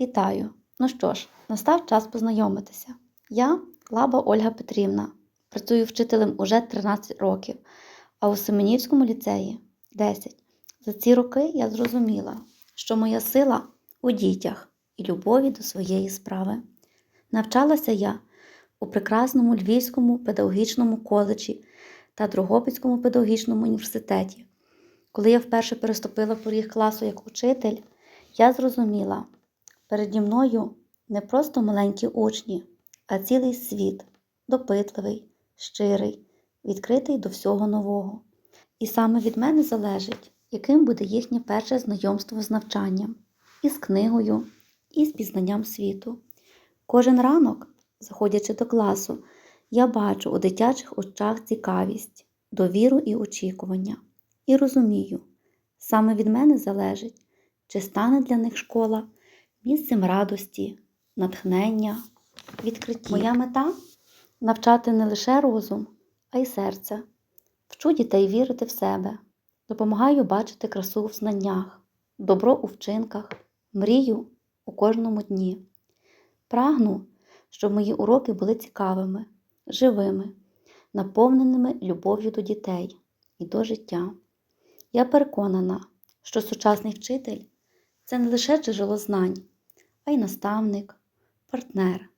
Вітаю! Ну що ж, настав час познайомитися. Я Лаба Ольга Петрівна, працюю вчителем уже 13 років, а у Семенівському ліцеї 10. За ці роки я зрозуміла, що моя сила у дітях і любові до своєї справи. Навчалася я у прекрасному Львівському педагогічному коледжі та Дрогобицькому педагогічному університеті. Коли я вперше переступила поріг класу як учитель, я зрозуміла, переді мною не просто маленькі учні, а цілий світ, допитливий, щирий, відкритий до всього нового. І саме від мене залежить, яким буде їхнє перше знайомство з навчанням, із книгою, і з пізнанням світу. Кожен ранок, заходячи до класу, я бачу у дитячих очах цікавість, довіру і очікування. І розумію, саме від мене залежить, чи стане для них школа місцем радості, натхнення, відкриття. Моя мета навчати не лише розум, а й серце. Вчу дітей вірити в себе, допомагаю бачити красу в знаннях, добро у вчинках, мрію у кожному дні. Прагну, щоб мої уроки були цікавими, живими, наповненими любов'ю до дітей і до життя. Я переконана, що сучасний вчитель це не лише джерело знань, а й наставник, партнер,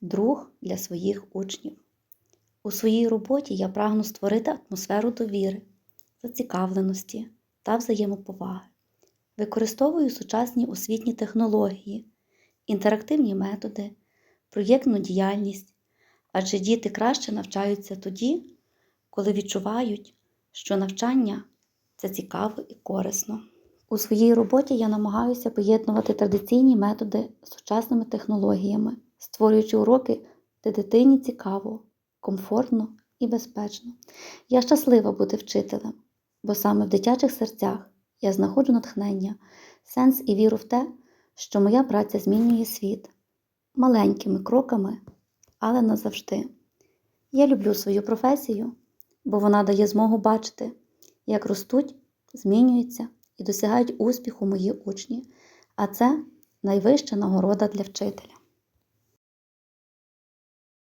друг для своїх учнів. У своїй роботі я прагну створити атмосферу довіри, зацікавленості та взаємоповаги. Використовую сучасні освітні технології, інтерактивні методи, проєктну діяльність, адже діти краще навчаються тоді, коли відчувають, що навчання це цікаво і корисно. У своїй роботі я намагаюся поєднувати традиційні методи з сучасними технологіями, створюючи уроки, де дитині цікаво, комфортно і безпечно. Я щаслива бути вчителем, бо саме в дитячих серцях я знаходжу натхнення, сенс і віру в те, що моя праця змінює світ маленькими кроками, але назавжди. Я люблю свою професію, бо вона дає змогу бачити, як ростуть, змінюються і досягають успіху мої учні, а це найвища нагорода для вчителя.